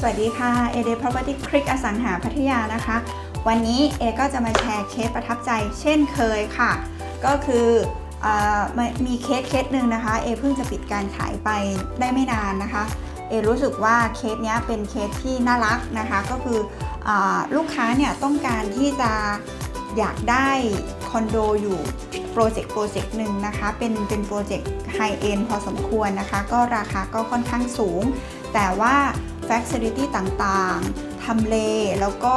สวัสดีค่ะ a d Property Click อสังหาพัทยานะคะ วันนี้เอก็จะมาแชร์เคสประทับใจเช่นเคยค่ะ ก็คืออมีเคสเคสหนึ่งนะคะเอเพิ่งจะปิดการขายไปได้ไม่นานนะคะเอรู้สึกว่าเคสนี้เป็นเคสที่น่ารักนะคะ ก็คืออลูกค้าเนี่ยต้องการที่จะอยากได้คอนโดอยู่โปรเจกต์โปรเจกต์หนึ่งนะคะ เป็นเป็นโปรเจกต์ไฮเอ็นพอสมควรนะคะ ก็ราคาก็ค่อนข้างสูง แต่ว่า Facility ต่างๆ ทำเล แล้วก็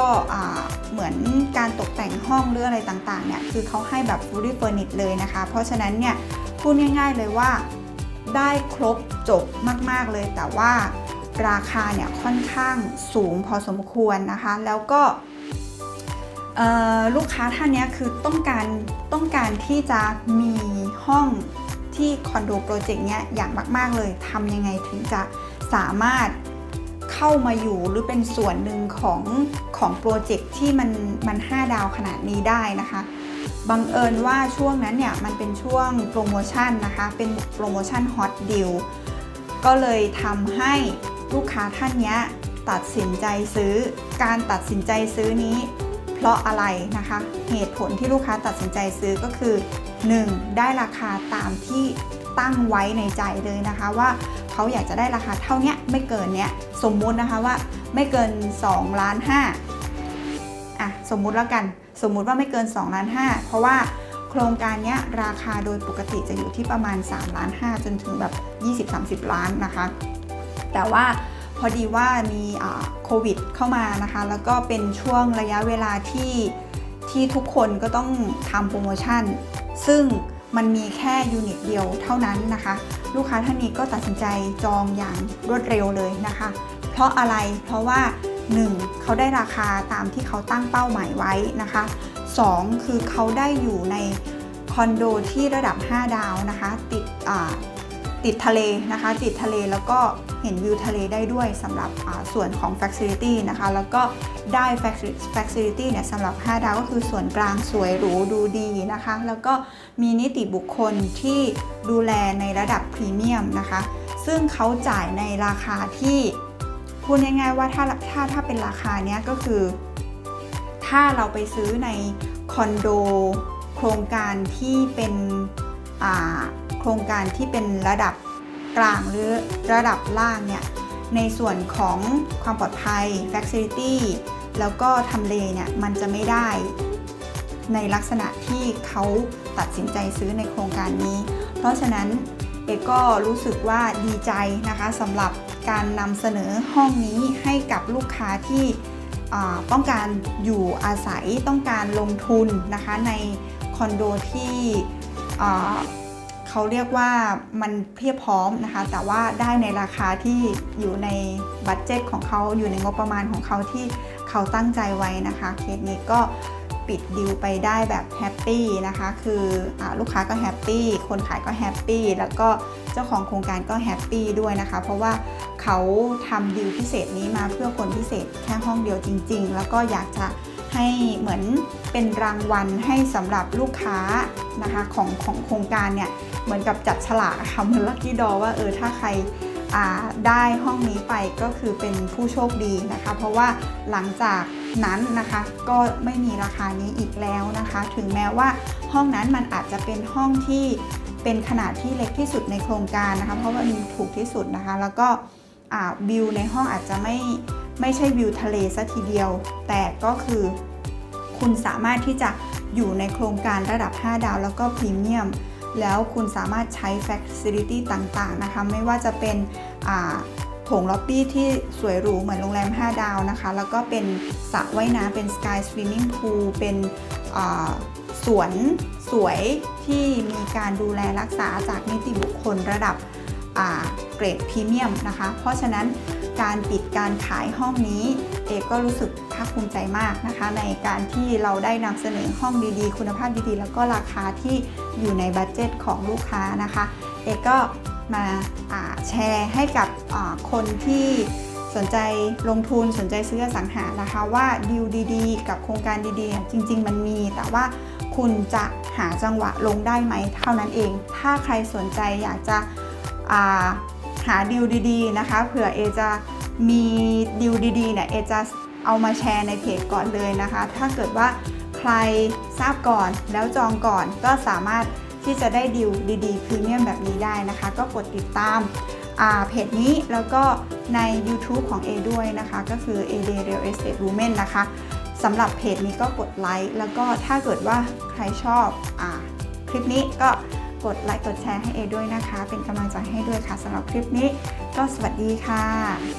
เหมือนการตกแต่งห้องหรืออะไรต่างๆ เนี่ย คือเขาให้แบบ fully furnished เลยนะคะ เพราะฉะนั้นเนี่ย พูดง่ายๆเลยว่าได้ครบจบมากๆเลย แต่ว่าราคาเนี่ยค่อนข้างสูงพอสมควรนะคะ แล้วก็ลูกค้าท่านนี้คือต้องการต้องการที่จะมีห้องที่คอนโดโปรเจกต์เนี้ยอย่างมาก ๆ เลยทำยังไงถึงจะสามารถ เข้ามาอยู่หรือเป็นส่วนหนึ่งของของโปรเจกต์ที่มันมัน 5 ดาวขนาดนี้ได้นะคะบังเอิญว่าช่วงนั้นเนี่ยมันเป็นช่วงโปรโมชั่นนะคะ เป็นโปรโมชั่นฮอตดิลก็เลยทำให้ลูกค้าท่านนี้ตัดสินใจซื้อ การตัดสินใจซื้อนี้ เพราะอะไรนะคะ เหตุผลที่ลูกค้าตัดสินใจซื้อก็คือ 1. ได้ราคาตามที่ตั้งไว้ในใจเลยนะคะว่า เขาอยากจะได้ราคาเท่านี้ไม่เกินเนี้ยสมมุตินะคะว่าไม่เกิน2ล้าน5อะสมมุติแล้วกัน สมมุติว่าไม่เกิน2ล้าน5เพราะว่าโครงการเนี้ยราคาโดยปกติจะอยู่ที่ประมาณ3ล้าน5จนถึงแบบ 20-30 ล้านนะคะ แต่ว่าพอดีว่ามีโควิดเข้ามานะคะ แล้วก็เป็นช่วงระยะเวลาที่ที่ทุกคนก็ต้องทำโปรโมชั่น ซึ่ง มันมีแค่ยูนิตเดียวเท่านั้นนะคะ ลูกค้าท่านนี้ก็ตัดสินใจจองอย่างรวดเร็วเลยนะคะ เพราะอะไรเพราะว่า 1. เขาได้ราคาตามที่เขาตั้งเป้าหมายไว้นะคะ 2. คือเขาได้อยู่ในคอนโดที่ระดับ 5 ดาวนะคะ ติด ติดทะเลนะคะ ติดทะเลแล้วก็เห็นวิวทะเลได้ด้วยสำหรับส่วนของ Facility นะคะ แล้วก็ได้ Facility เนี่ยสำหรับ 5 ดาวก็คือส่วนกลางสวยหรูดูดีนะคะ แล้วก็มีนิติบุคคลที่ดูแลในระดับพรีเมียมนะคะ ซึ่งเขาจ่ายในราคาที่พูดง่ายๆว่าถ้าถ้าถ้าเป็นราคาเนี้ยก็คือ ถ้าเราไปซื้อในคอนโดโครงการที่เป็นอ่า โครงการที่เป็นระดับกลางหรือระดับล่างเนี่ยในส่วนของความปลอดภัย Facility แล้วก็ทำเลเนี่ยมันจะไม่ได้ในลักษณะที่เขาตัดสินใจซื้อในโครงการนี้ เพราะฉะนั้นเอกก็รู้สึกว่าดีใจนะคะสำหรับการนำเสนอห้องนี้ให้กับลูกค้าที่ต้องการอยู่อาศัยต้องการลงทุนนะคะในคอนโดที่ เขาเรียกว่ามันเพียบพร้อมนะคะ แต่ว่าได้ในราคาที่อยู่ในบัตเจ็ตของเขาอยู่ในงบประมาณของเขาที่เขาตั้งใจไว้นะคะ เคสนี้ก็ปิดดิวไปได้แบบแฮปปี้นะคะ คืออลูกค้าก็แฮปปี้ คนขายก็แฮปปี้ แล้วก็เจ้าของโครงการก็แฮปปี้ด้วยนะคะ เพราะว่าเขาทำดิวพิเศษนี้มาเพื่อคนพิเศษแค่ห้องเดียวจริง ๆ แล้วก็อยากจะ ให้เหมือนเป็นรางวัลให้สำหรับลูกค้านะคะของของโครงการเนี่ยเหมือนกับจัดฉลากค่ะเหมือนลัคกี้ดอว่าเออถ้าใครได้ห้องนี้ไปก็คือเป็นผู้โชคดีนะคะ เพราะว่าหลังจากนั้นนะคะก็ไม่มีราคานี้อีกแล้วนะคะ ถึงแม้ว่าห้องนั้นมันอาจจะเป็นห้องที่เป็นขนาดที่เล็กที่สุดในโครงการนะคะ เพราะว่ามันถูกที่สุดนะคะ แล้วก็วิวในห้องอาจจะไม่ ไม่ใช่วิวทะเลซะทีเดียว แต่ก็คือคุณสามารถที่จะอยู่ในโครงการระดับ 5 ดาว แล้วก็พรีเมียม แล้วคุณสามารถใช้ Facility ต่างๆนะคะ ไม่ว่าจะเป็นโถงล็อบบี้ที่สวยหรูเหมือนโรงแรม 5 ดาวนะคะ แล้วก็เป็นสระว่ายน้ำเป็น Sky Swimming Pool เป็นสวนสวยที่มีการดูแลรักษาจากนิติบุคคลระดับเกรดพรีเมียมนะคะ เพราะฉะนั้น การปิดการขายห้องนี้เอกก็รู้สึกภาคภูมิใจมากนะคะ ในการที่เราได้นำเสนอห้องดีๆ คุณภาพดีๆ แล้วก็ราคาที่อยู่ในบัตเจ็ตของลูกค้านะคะ เอกก็มาแชร์ให้กับคนที่สนใจลงทุนสนใจซื้ออสังหานะคะว่าดีลดีๆ กับโครงการดีๆ จริง ๆ มันมี แต่ว่าคุณจะหาจังหวะลงได้ไหมเท่านั้นเอง ถ้าใครสนใจอยากจะ หาดีลดีๆนะคะ เผื่อเอจะมีดีลดีๆเนี่ยเอจะเอามาแชร์ในเพจก่อนเลยนะคะ ถ้าเกิดว่าใครทราบก่อนแล้วจองก่อนก็สามารถที่จะได้ดีลดีๆพรีเมียมแบบนี้ได้นะคะ ก็กดติดตามาเพจนี้แล้วก็ใน YouTube ของ A ด้วยนะคะ ก็คือ A Day Real Estate Women นะคะสำหรับเพจนี้ก็กดไลค์แล้วก็ถ้าเกิดว่าใครชอบอคลิปนี้ก็ กดไลค์กดแชร์ให้เอด้วยนะคะ เป็นกำลังใจให้ด้วยค่ะสำหรับคลิปนี้ ก็สวัสดีค่ะ